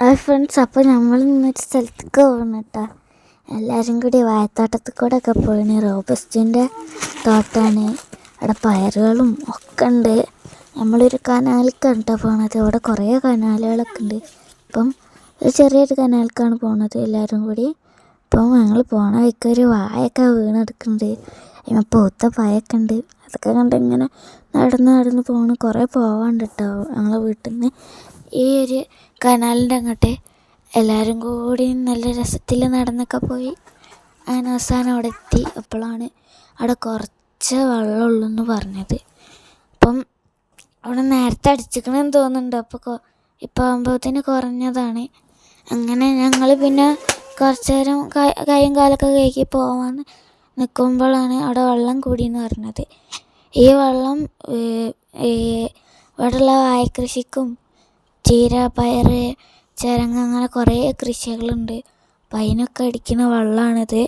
Hi friends അപ്പോൾ നമ്മൾ ഇന്നൊരു സ്ഥലത്തേക്ക് പോകണം കേട്ടോ. എല്ലാവരും കൂടി വായത്തോട്ടത്തിൽ കൂടെ ഒക്കെ പോയിന് റോബസ്റ്റിന്റെ തോട്ടാണ്. അവിടെ പയറുകളും ഒക്കെ ഉണ്ട്. നമ്മളൊരു കനാലിക്കാണ് കേട്ടോ പോണത്. അവിടെ കുറേ കനാലുകളൊക്കെ ഉണ്ട്. അപ്പം ഒരു ചെറിയൊരു കനാലിക്കാണ് പോണത് എല്ലാവരും കൂടി. അപ്പം ഞങ്ങൾ പോണ വഴിക്ക് ഒരു വായൊക്കെ വീണെടുക്കുന്നുണ്ട്. അതിന് പൂത്ത പായൊക്കെ ഉണ്ട് അതൊക്കെ കണ്ട് ഇങ്ങനെ നടന്ന് നടന്ന് പോകണം കുറേ പോവാണ്ട് കേട്ടോ ഞങ്ങളെ വീട്ടിൽ നിന്ന് ഈ ഒരു കനാലിന്റെ അങ്ങോട്ട് എല്ലാവരും കൂടി നല്ല രസത്തിൽ നടന്നൊക്കെ പോയി. അങ്ങനെ അവസാനം അവിടെ എത്തി. അപ്പോഴാണ് അവിടെ കുറച്ച് വെള്ളമുള്ളൂ എന്ന് പറഞ്ഞത്. അപ്പം അവിടെ നേരത്തെ അടിച്ചിക്കണമെന്ന് തോന്നുന്നുണ്ട്. അപ്പോൾ ഇപ്പോൾ ആകുമ്പോഴത്തേന് കുറഞ്ഞതാണ്. അങ്ങനെ ഞങ്ങൾ പിന്നെ കുറച്ച് നേരം കൈയും കാലൊക്കെ കഴുകി പോവാൻ നിൽക്കുമ്പോഴാണ് അവിടെ വെള്ളം കൂടിയെന്ന് പറഞ്ഞത്. ഈ വെള്ളം ഇവിടെയുള്ള വാഴക്കൃഷിക്കും ചീര പയർ ചിരങ്ങ അങ്ങനെ കുറേ കൃഷികളുണ്ട്. അപ്പം അതിനൊക്കെ അടിക്കുന്ന വെള്ളമാണിത്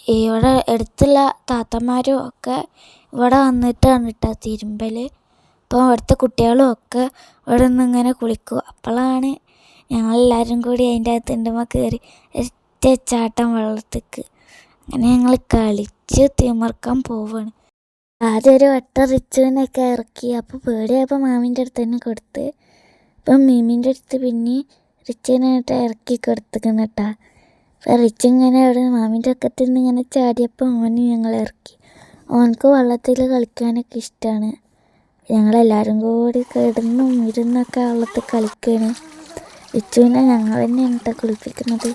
ഇവിടെ അടുത്തുള്ള താത്തമാരും ഒക്കെ ഇവിടെ വന്നിട്ടാണ് കേട്ടോ തിരുമ്പൽ അപ്പോൾ ഇവിടുത്തെ കുട്ടികളും ഒക്കെ ഇവിടെ നിന്ന് ഇങ്ങനെ കുളിക്കും. അപ്പോഴാണ് ഞങ്ങളെല്ലാവരും കൂടി അതിന്റെ അകത്ത് ഉണ്ടുമ്പോൾ കയറി ഒറ്റ ചാട്ടം വെള്ളത്തേക്ക്. അങ്ങനെ ഞങ്ങൾ കളിച്ച് തിമർക്കാൻ പോവാണ്. ആദ്യം ഒരു വട്ടം റിച്ചുവിനൊക്കെ ഇറക്കി. അപ്പോൾ പേടിയായപ്പോൾ മാമിന്റെ അടുത്ത് തന്നെ കൊടുത്ത്. അപ്പം മീമിന്റെ അടുത്ത് പിന്നെ റിച്ചുവിനായിട്ട് ഇറക്കി കൊടുത്തിക്കണം കേട്ടാ അപ്പം റിച്ച് ഇങ്ങനെ അവിടെ മാമിന്റെ ഒക്കത്തിൽ നിന്ന് ഇങ്ങനെ ചാടിയപ്പോൾ ഓന് ഞങ്ങൾ ഇറക്കി. ഓനക്ക് വള്ളത്തിൽ കളിക്കാനൊക്കെ ഇഷ്ടമാണ് ഞങ്ങളെല്ലാവരും കൂടി കിടന്നും ഇരുന്നൊക്കെ വള്ളത്തിൽ കളിക്കുകയാണ് റിച്ചുവിനെ ഞങ്ങൾ തന്നെയാണ് കേട്ടോ കുളിപ്പിക്കുന്നത്.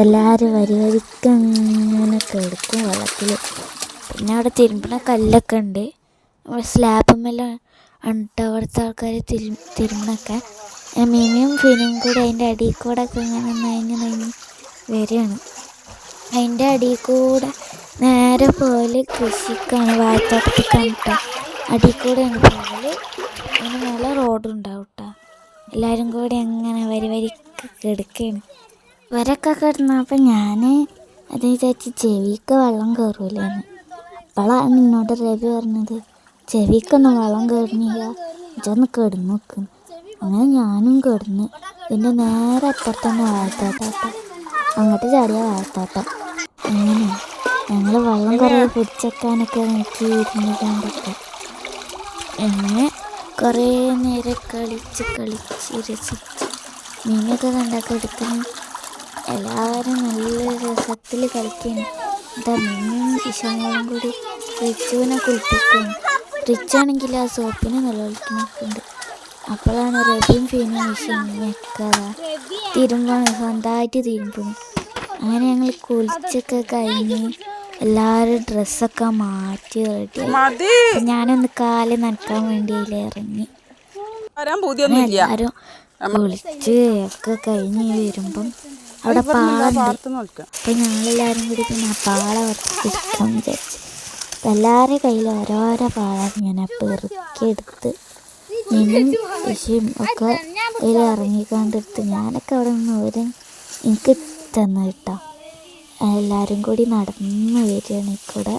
എല്ലാവരും വരി വരിക്ക് അങ്ങനെ കിടക്കും വെള്ളത്തിൽ പിന്നെ അവിടെ തിരുമ്പണ കല്ലൊക്കെ ഉണ്ട്. സ്ലാബുമെല്ലാം ഉണ്ട് അവിടുത്തെ ആൾക്കാർ തിരു തിരുമ്പണൊക്കെ. മീനും ഫിനും കൂടെ അതിന്റെ അടിയിൽ കൂടെ ഒക്കെ ഇങ്ങനെ നനഞ്ഞ് നനഞ്ഞ് വരികയാണ് അതിന്റെ അടിയിൽ കൂടെ നേരെ പോലെ കൃഷിക്കാണ്. വാഴത്തോട്ടത്തേക്കാണ് കേട്ടോ അടിയിൽ കൂടെയാണ് പോകൽ അതിന് നല്ല റോഡുണ്ടാവും കേട്ടോ എല്ലാവരും കൂടി അങ്ങനെ വരി വരിക്ക് കിടക്കുകയാണ് ഇവരൊക്കെ കിടന്നപ്പോൾ ഞാൻ അത് വിചാരിച്ച് ചെവിക്ക് വെള്ളം കയറൂലെന്ന് അപ്പോഴാണ് എന്നോട് രവി പറഞ്ഞത് ചെവിക്കൊന്നും വെള്ളം കയറുന്നില്ല ഇതൊന്ന് കിടന്നു നോക്കുന്നു അങ്ങനെ ഞാനും കിടന്നു ഇതിന്റെ നേരെ അപ്പുറത്തന്നെ വാഴത്തോട്ടാട്ട അങ്ങോട്ട് ചാടിയ വാഴത്തോട്ടം അങ്ങനെ ഞങ്ങൾ വെള്ളം കുറേ പിടിച്ചെക്കാനൊക്കെ നോക്കി ഇരുന്നിട്ടാണ്ടൊക്കെ അങ്ങനെ കുറേ നേരം കളിച്ച് കളിച്ച് രസിച്ച്. മീനൊക്കെ കണ്ടൊക്കെ എടുക്കുന്നു എല്ലാവരും നല്ല രസത്തിൽ കളിക്കുന്നു എന്താ മീനും ഇഷങ്ങളും കൂടി റിച്ചുവിനെ കുളിപ്പിക്കും. റിച്ചാണെങ്കിൽ ആ സോപ്പിനെ നിലനിൽക്കുന്നുണ്ട് അപ്പോഴാണ് റബിയും ഫീനും ഇഷയൊക്കെ തിരുമ്പാണ് സ്വന്തമായിട്ട് തിരുമ്പണം. അങ്ങനെ ഞങ്ങൾ കുളിച്ചൊക്കെ കഴിഞ്ഞ് എല്ലാവരും ഡ്രസ്സൊക്കെ മാറ്റി റെഡി ഞാനൊന്ന് കാൽ നനക്കാൻ വേണ്ടി അതിൽ ഇറങ്ങി എല്ലാവരും കുളിച്ച് ഒക്കെ കഴിഞ്ഞ് വരുമ്പം അവിടെ പാളുണ്ട് അപ്പം ഞങ്ങളെല്ലാവരും കൂടി പിന്നെ ആ പാള പിടിക്കാൻ വിചാരിച്ചു. അപ്പം എല്ലാവരുടെ കയ്യിൽ ഓരോരോ പാള ഞാൻ പെറുക്കിയെടുത്ത് നിന്നും ഇശയും ഒക്കെ അതിൽ ഇറങ്ങിക്കൊണ്ടെടുത്ത് ഞാനൊക്കെ അവിടെ നിന്ന് ഒരു എനിക്ക് തന്നു കേട്ടോ. എല്ലാവരും കൂടി നടന്ന് വരികയാണ് കൂടെ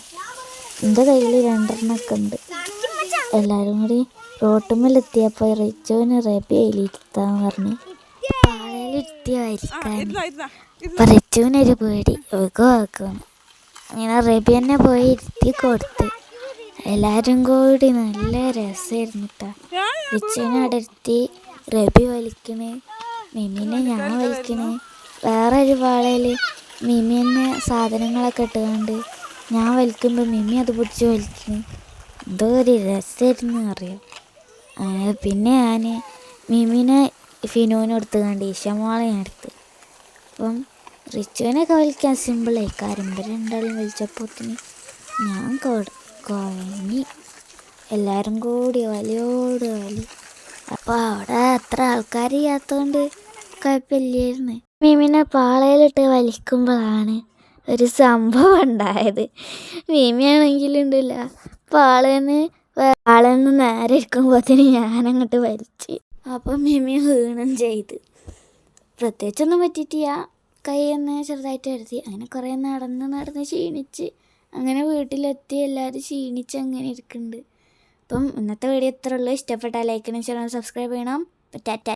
എന്റെ കയ്യിൽ രണ്ടെണ്ണമൊക്കെ ഉണ്ട്. എല്ലാവരും കൂടി റോട്ടുമ്മലെത്തിയപ്പോൾ റിച്ചുവിന് റബി അതിലിരുത്താൻ പറഞ്ഞു. അപ്പം റിച്ചുവിനൊരു പേടി. ഒഴുകോ ആക്കണം അങ്ങനെ റബി തന്നെ പോയി ഇരുത്തി കൊടുത്ത്. എല്ലാവരും കൂടി നല്ല രസമായിരുന്നു കേട്ടോ റിച്ചുവിനെ അവിടെ ഇരുത്തി റബി വലിക്കണ് മിമിനെ ഞാൻ വലിക്കണ്. വേറെ ഒരു പാളയിൽ മിമി തന്നെ സാധനങ്ങളൊക്കെ ഇട്ടുകൊണ്ട് ഞാൻ വലിക്കുമ്പോൾ മിമി അത് പിടിച്ച് വലിക്കണ്. എന്തോ ഒരു രസമായിരുന്നു അറിയാം. പിന്നെ ഞാൻ മിമിനെ ഫിനോന് കൊടുത്ത് കണ്ട് ഈശമോളെ ഞാൻ എടുത്ത്. അപ്പം റിച്ചുവിനൊക്കെ വലിക്കാൻ സിമ്പിളായി കാര്യം രണ്ടാളും വലിച്ചപ്പോത്തിന് ഞാൻ കുഴങ്ങി. എല്ലാവരും കൂടി വലിയോട് വലി. അപ്പോൾ അവിടെ അത്ര ആൾക്കാർ ചെയ്യാത്തതുകൊണ്ട് കുഴപ്പമില്ലായിരുന്നു. മീമിനെ പാളയിലിട്ട് വലിക്കുമ്പോഴാണ് ഒരു സംഭവം ഉണ്ടായത്. മീമിയാണെങ്കിലുണ്ടല്ല പാളേന്ന് പാളേന്ന് നേരെ ഇരിക്കുമ്പോഴത്തേന് ഞാനങ്ങോട്ട് വലിച്ച്. അപ്പം മിമി വീണും ചെയ്ത്. പ്രത്യേകിച്ചൊന്നും പറ്റിയിട്ടില്ല. കൈ ഒന്ന് ചെറുതായിട്ട് എഴുതി അങ്ങനെ കുറേ നടന്ന് നടന്ന് ക്ഷീണിച്ച് അങ്ങനെ വീട്ടിലെത്തി എല്ലാവരും ക്ഷീണിച്ച് അങ്ങനെ ഇരിക്കുന്നുണ്ട്. അപ്പം ഇന്നത്തെ വീഡിയോ ഇത്ര ഉള്ളൂ. ഇഷ്ടപ്പെട്ടാൽ ലൈക്ക് ചെയ്യണം സബ്സ്ക്രൈബ് ചെയ്യണം. ടാറ്റ.